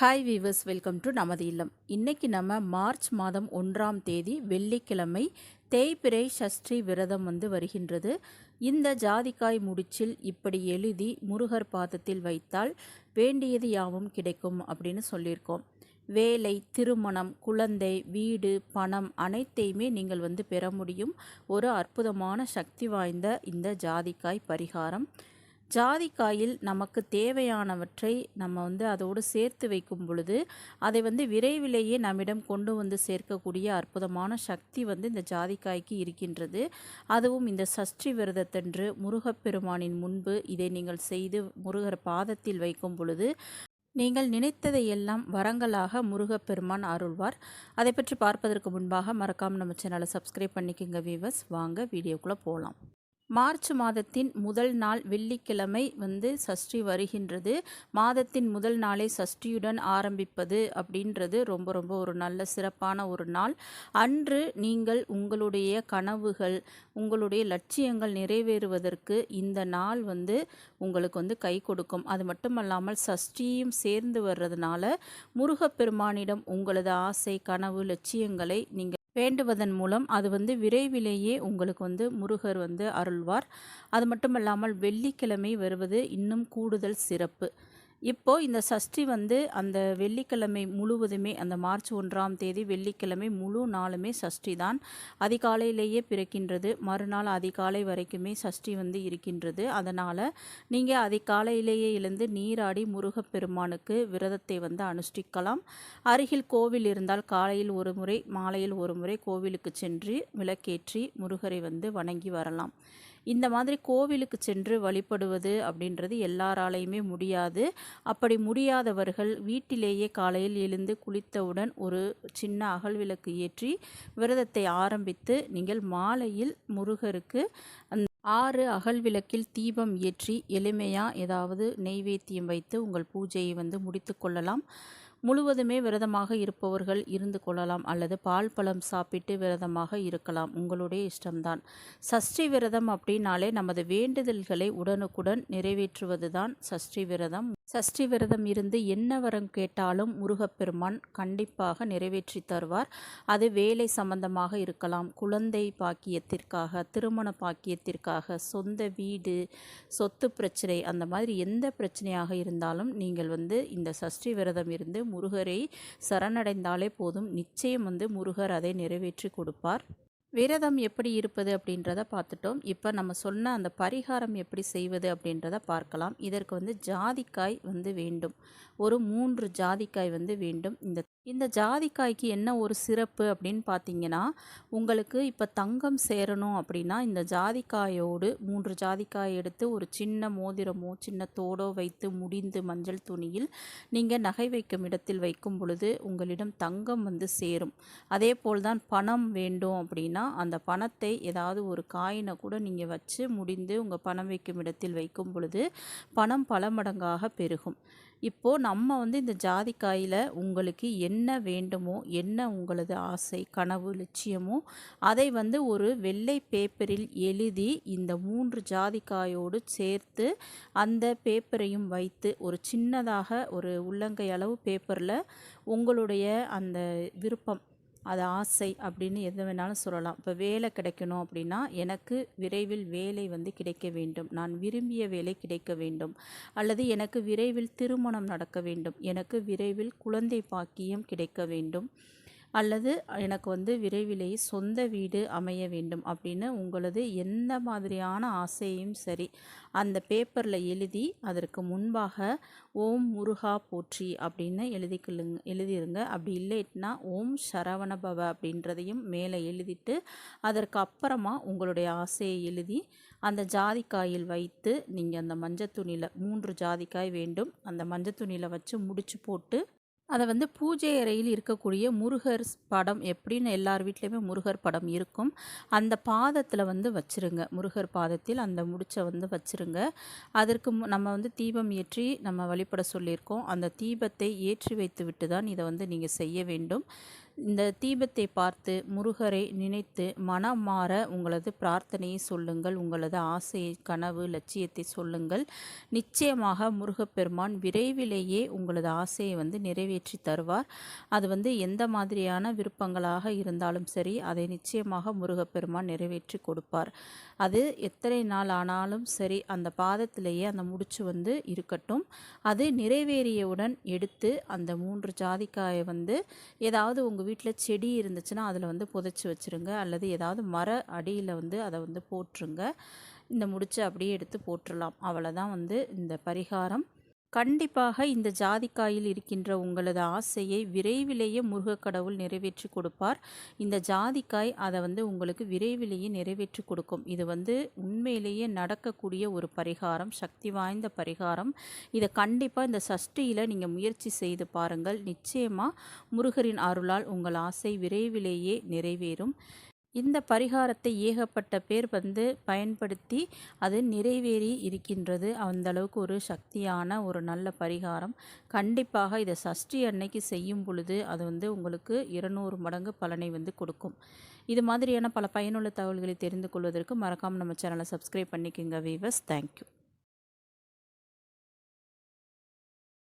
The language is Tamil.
ஹாய் வீவர்ஸ் வெல்கம் டு நமது இல்லம். இன்றைக்கி நம்ம மார்ச் மாதம் ஒன்றாம் தேதி வெள்ளிக்கிழமை தேய்பிரை சஷ்டி விரதம் வந்து வருகின்றது. இந்த ஜாதிக்காய் முடிச்சில் இப்படி எழுதி முருகர் பாதத்தில் வைத்தால் வேண்டியது யாவும் கிடைக்கும் அப்படின்னு சொல்லியிருக்கோம். வேலை திருமணம் குழந்தை வீடு பணம் அனைத்தையுமே நீங்கள் வந்து பெற முடியும். ஒரு அற்புதமான சக்தி வாய்ந்த இந்த ஜாதிக்காய் பரிகாரம். ஜாதிக்காயில் நமக்கு தேவையானவற்றை நம்ம வந்து அதோடு சேர்த்து வைக்கும் பொழுது அதை வந்து விரைவிலேயே நம்மிடம் கொண்டு வந்து சேர்க்கக்கூடிய அற்புதமான சக்தி வந்து இந்த ஜாதிக்காய்க்கு இருக்கின்றது. அதுவும் இந்த சஷ்டி விரதத்தன்று முருகப்பெருமானின் முன்பு இதை நீங்கள் செய்து முருகர் பாதத்தில் வைக்கும் பொழுது நீங்கள் நினைத்ததை எல்லாம் வரங்களாக முருகப்பெருமான் அருள்வார். அதை பற்றி பார்ப்பதற்கு முன்பாக மறக்காமல் நம்ம சேனலை சப்ஸ்கிரைப் பண்ணிக்கோங்க வீவர்ஸ் வாங்க வீடியோக்குள்ளே போகலாம் மார்ச் மாதத்தின் முதல் நாள் வெள்ளிக்கிழமை வந்து சஷ்டி வருகின்றது. மாதத்தின் முதல் நாளை சஷ்டியுடன் ஆரம்பிப்பது அப்படின்றது ரொம்ப ரொம்ப ஒரு நல்ல சிறப்பான ஒரு நாள். அன்று நீங்கள் உங்களுடைய கனவுகள் உங்களுடைய லட்சியங்கள் நிறைவேறுவதற்கு இந்த நாள் வந்து உங்களுக்கு வந்து கை கொடுக்கும். அது மட்டுமல்லாமல் சஷ்டியும் சேர்ந்து வர்றதுனால முருகப்பெருமானிடம் உங்களது ஆசை கனவு லட்சியங்களை நீங்கள் வேண்டுவதன் மூலம் அது வந்து விரைவிலேயே உங்களுக்கு வந்து முருகர் வந்து அருள்வார். அது மட்டும் இல்லாமல் வெள்ளிக்கிழமை வருவது இன்னும் கூடுதல் சிறப்பு. இப்போது இந்த சஷ்டி வந்து அந்த வெள்ளிக்கிழமை முழுவதுமே அந்த மார்ச் ஒன்றாம் தேதி வெள்ளிக்கிழமை முழு நாளுமே சஷ்டி தான். அதிகாலையிலேயே பிறக்கின்றது. மறுநாள் அதிகாலை வரைக்குமே சஷ்டி வந்து இருக்கின்றது. அதனால் நீங்கள் அதிகாலையிலேயே எழுந்து நீராடி முருகப்பெருமானுக்கு விரதத்தை வந்து அனுஷ்டிக்கலாம். அருகில் கோவில் இருந்தால் காலையில் ஒரு முறை மாலையில் ஒரு முறை கோவிலுக்கு சென்று விளக்கேற்றி முருகரை வந்து வணங்கி வரலாம். இந்த மாதிரி கோவிலுக்கு சென்று வழிபடுவது அப்படின்றது எல்லாராலையுமே முடியாது. அப்படி முடியாதவர்கள் வீட்டிலேயே காலையில் எழுந்து குளித்தவுடன் ஒரு சின்ன அகல் விளக்கு ஏற்றி விரதத்தை ஆரம்பித்து நீங்கள் மாலையில் முருகருக்கு ஆறு அகல் விளக்கில் தீபம் ஏற்றி எளிமையாக ஏதாவது நெய்வேத்தியம் வைத்து உங்கள் பூஜையை வந்து முடித்து கொள்ளலாம். முழுவதுமே விரதமாக இருப்பவர்கள் இருந்து கொள்ளலாம் அல்லது பால் பழம் சாப்பிட்டு விரதமாக இருக்கலாம். உங்களுடைய இஷ்டம்தான். சஷ்டி விரதம் அப்படின்னாலே நமது வேண்டுதல்களை உடனுக்குடன் நிறைவேற்றுவது தான் சஷ்டி விரதம். சஷ்டி விரதம் இருந்து என்ன வரம் கேட்டாலும் முருகப்பெருமான் கண்டிப்பாக நிறைவேற்றி தருவார். அது வேலை சம்பந்தமாக இருக்கலாம். குழந்தை பாக்கியத்திற்காக திருமண பாக்கியத்திற்காக சொந்த வீடு சொத்து பிரச்சனை அந்த மாதிரி எந்த பிரச்சனையாக இருந்தாலும் நீங்கள் வந்து இந்த சஷ்டி விரதம் இருந்து முருகரை சரணடைந்தாலே போதும். நிச்சயம் வந்து முருகர் அதை நிறைவேற்றி கொடுப்பார். விரதம் எப்படி இருப்பது அப்படின்றத பார்த்துட்டோம். இப்போ நம்ம சொன்ன அந்த பரிகாரம் எப்படி செய்வது அப்படின்றத பார்க்கலாம். இதற்கு வந்து ஜாதிக்காய் வந்து வேண்டும். ஒரு மூன்று ஜாதிக்காய் வந்து வேண்டும். இந்த இந்த ஜாதிக்காய்க்கு என்ன ஒரு சிறப்பு அப்படின்னு பார்த்தீங்கன்னா உங்களுக்கு இப்போ தங்கம் சேரணும் அப்படின்னா இந்த ஜாதிக்காயோடு மூன்று ஜாதிக்காய் எடுத்து ஒரு சின்ன மோதிரமோ சின்ன தோடோ வைத்து முடிந்து மஞ்சள் துணியில் நீங்கள் நகை வைக்கும் இடத்தில் வைக்கும் பொழுது உங்களிடம் தங்கம் வந்து சேரும். அதே போல் தான் பணம் வேண்டும் அப்படின்னா அந்த பணத்தை ஏதாவது ஒரு காயினை கூட நீங்கள் வச்சு முடிந்து உங்கள் பணம் வைக்கும் இடத்தில் வைக்கும் பொழுது பணம் பல மடங்காக பெருகும். இப்போது நம்ம வந்து இந்த ஜாதிக்காயில் உங்களுக்கு என்ன வேண்டுமோ என்ன உங்களது ஆசை கனவு லட்சியமோ அதை வந்து ஒரு வெள்ளை பேப்பரில் எழுதி இந்த மூன்று ஜாதிக்காயோடு சேர்த்து அந்த பேப்பரையும் வைத்து ஒரு சின்னதாக ஒரு உள்ளங்கை அளவு பேப்பரில் உங்களுடைய அந்த விருப்பம் அது ஆசை அப்படின்னு எது வேணாலும் சொல்லலாம். இப்போ வேலை கிடைக்கணும் அப்படின்னா எனக்கு விரைவில் வேலை வந்து கிடைக்க வேண்டும். நான் விரும்பிய வேலை கிடைக்க வேண்டும். அல்லது எனக்கு விரைவில் திருமணம் நடக்க வேண்டும். எனக்கு விரைவில் குழந்தை பாக்கியம் கிடைக்க வேண்டும். அல்லது எனக்கு வந்து விரைவிலேயே சொந்த வீடு அமைய வேண்டும் அப்படின்னு உங்களது எந்த மாதிரியான ஆசையும் சரி அந்த பேப்பரில் எழுதி அதற்கு முன்பாக ஓம் முருகா போற்றி அப்படின்னு எழுதிக்கலுங்க எழுதிருங்க. அப்படி இல்லைன்னா ஓம் சரவணபவ அப்படின்றதையும் மேலே எழுதிட்டு அதற்கு அப்புறமா உங்களுடைய ஆசையை எழுதி அந்த ஜாதிக்காயில் வைத்து நீங்கள் அந்த மஞ்சள் துணியில் மூன்று ஜாதிக்காய் வேண்டும். அந்த மஞ்சள் துணியில் வச்சு முடிச்சு போட்டு அதை வந்து பூஜை அறையில் இருக்கக்கூடிய முருகர் படம் எப்படின்னு எல்லார் வீட்லேயுமே முருகர் படம் இருக்கும். அந்த பாதத்தில் வந்து வச்சுருங்க. முருகர் பாதத்தில் அந்த முடிச்சை வந்து வச்சுருங்க. அதற்கு நம்ம வந்து தீபம் ஏற்றி நம்ம வழிபட சொல்லியிருக்கோம். அந்த தீபத்தை ஏற்றி வைத்து விட்டு தான் இதை வந்து நீங்கள் செய்ய வேண்டும். இந்த தீபத்தை பார்த்து முருகரை நினைத்து மனம் மாற உங்களது பிரார்த்தனையை சொல்லுங்கள் உங்களது ஆசையை கனவு லட்சியத்தை சொல்லுங்கள். நிச்சயமாக முருகப்பெருமான் விரைவிலேயே உங்களது ஆசையை வந்து நிறைவேற்றி தருவார். அது வந்து எந்த மாதிரியான விருப்பங்களாக இருந்தாலும் சரி அதை நிச்சயமாக முருகப்பெருமான் நிறைவேற்றி கொடுப்பார். அது எத்தனை நாள் ஆனாலும் சரி அந்த பாதத்திலேயே அந்த முடிச்சு வந்து இருக்கட்டும். அது நிறைவேறியவுடன் எடுத்து அந்த மூன்று ஜாதிக்காயை வந்து ஏதாவது உங்கள் உங்கள் வீட்டில் செடி இருந்துச்சுன்னா அதில் வந்து புதைச்சி வச்சுருங்க. அல்லது ஏதாவது மர அடியில் வந்து அதை வந்து போட்டுருங்க. இந்த முடிச்சை அப்படியே எடுத்து போட்டுடலாம் அவ்வளோதான் வந்து இந்த பரிகாரம். கண்டிப்பாக இந்த ஜாதிக்காயில் இருக்கின்ற உங்களது ஆசையை விரைவிலேயே முருகக்கடவுள் நிறைவேற்றி கொடுப்பார். இந்த ஜாதிக்காய் அதை வந்து உங்களுக்கு விரைவிலேயே நிறைவேற்றி கொடுக்கும். இது வந்து உண்மையிலேயே நடக்கக்கூடிய ஒரு பரிகாரம் சக்தி வாய்ந்த பரிகாரம். இதை கண்டிப்பாக இந்த சஷ்டியில் நீங்கள் முயற்சி செய்து பாருங்கள். நிச்சயமாக முருகரின் அருளால் உங்கள் ஆசை விரைவிலேயே நிறைவேறும். இந்த பரிகாரத்தை ஏகப்பட்ட பேர் வந்து பயன்படுத்தி அது நிறைவேறி இருக்கின்றது. அந்த அளவுக்கு ஒரு சக்தியான ஒரு நல்ல பரிகாரம். கண்டிப்பாக இதை சஷ்டி அன்னைக்கு செய்யும் பொழுது அது வந்து உங்களுக்கு இருநூறு மடங்கு பலனை வந்து கொடுக்கும். இது மாதிரியான பல பயனுள்ள தகவல்களை தெரிந்து கொள்வதற்கு மறக்காமல் நம்ம சேனலை சப்ஸ்கிரைப் பண்ணிக்கோங்க வீவர்ஸ் தேங்க்யூ